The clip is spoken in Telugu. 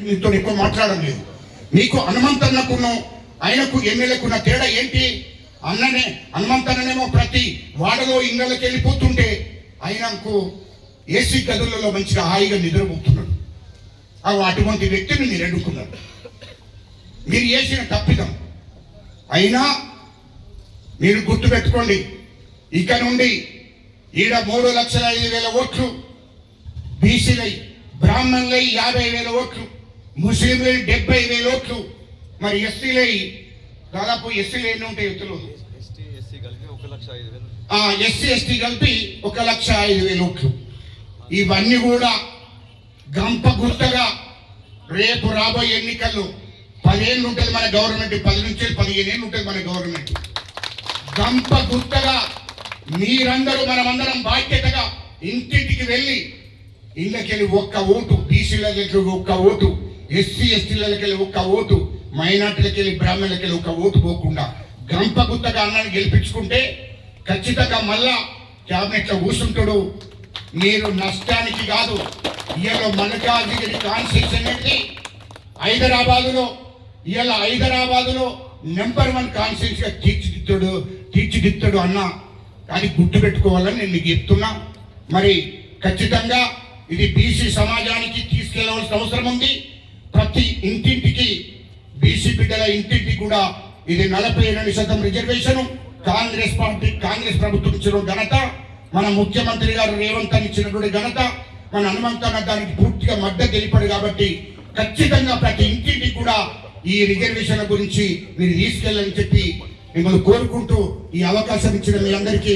నీతో ఎక్కువ మాట్లాడడం లేదు. నీకు హనుమంతన్నకును ఆయనకు ఎమ్మెల్యేకున్న తేడా ఏంటి? అన్ననే హనుమంతన్ననేమో ప్రతి వాడలో ఇళ్ళకి వెళ్ళిపోతుంటే ఆయనకు ఏసీ గదులలో మంచిగా హాయిగా నిద్రపోతున్నాడు. అవి అటువంటి వ్యక్తిని మీరు ఎడుకున్నారు మీరు చేసిన తప్పిదం. అయినా మీరు గుర్తుపెట్టుకోండి ఇక నుండి ఈడ మూడు లక్షల ఐదు వేల ఓట్లు బీసీలై బ్రాహ్మణులై యాభై వేల ఓట్లు. ముస్లింలై డెబ్బై వేల ఓట్లు మరి ఎస్సీలై దాదాపు ఎస్సీలు ఎన్ని ఉంటాయి ఎత్తులు. ఎస్టీ ఎస్సీ ఎస్టీ కలిపి ఒక లక్ష ఐదు వేల ఓట్లు ఇవన్నీ కూడా గంప గుర్తగా రేపు రాబోయే ఎన్నికల్లో పదేళ్ళు ఉంటుంది మన గవర్నమెంట్ పది నుంచి పదిహేను ఏళ్ళు ఉంటుంది మన గవర్నమెంట్. గంప గుర్తగా మీరందరూ మనమందరం బాధ్యతగా ఇంటింటికి వెళ్ళి ఇళ్ళకెళ్ళి ఒక్క ఓటు బీసీలకి ఒక్క ఓటు. ఎస్సీ ఎస్టీలకి ఒక్క ఓటు మైనార్టీలకి వెళ్ళి బ్రాహ్మణులకి వెళ్ళి ఒక్క ఓటు పోకుండా గంప గుత్తగా అన్నాన్ని గెలిపించుకుంటే ఖచ్చితంగా మళ్ళా క్యాబినెట్లో కూర్చుంటాడు. మీరు నష్టానికి కాదు ఇవాళ మల్లికార్జున కాన్స్టిట్యూషన్ అనేది హైదరాబాదులో ఇవాళ హైదరాబాదులో నెంబర్ వన్ కాన్స్టిట్యూన్స్ తీర్చిదిద్దాడు తీర్చిదిద్దాడు అన్న అది గుర్తు పెట్టుకోవాలని నేను మీకు చెప్తున్నా. మరి ఖచ్చితంగా ఇది బీసీ సమాజానికి తీసుకెళ్ళవలసిన అవసరం ఉంది. ప్రతి ఇంటింటికి బీసీ బిడ్డల ఇంటింటికి కూడా ఇది నలభై రెండు శాతం రిజర్వేషన్. కాంగ్రెస్ పార్టీ కాంగ్రెస్ ప్రభుత్వం ఇచ్చిన ఘనత మన ముఖ్యమంత్రి గారు రేవంత్ అని ఇచ్చినటువంటి ఘనత మన హనుమంతన్న దానికి పూర్తిగా మద్దతు తెలిపాడు కాబట్టి ఖచ్చితంగా ప్రతి ఇంటింటికి కూడా ఈ రిజర్వేషన్ల గురించి మీరు తీసుకెళ్ళని చెప్పి మిమ్మల్ని కోరుకుంటూ ఈ అవకాశం ఇచ్చిన మీ అందరికీ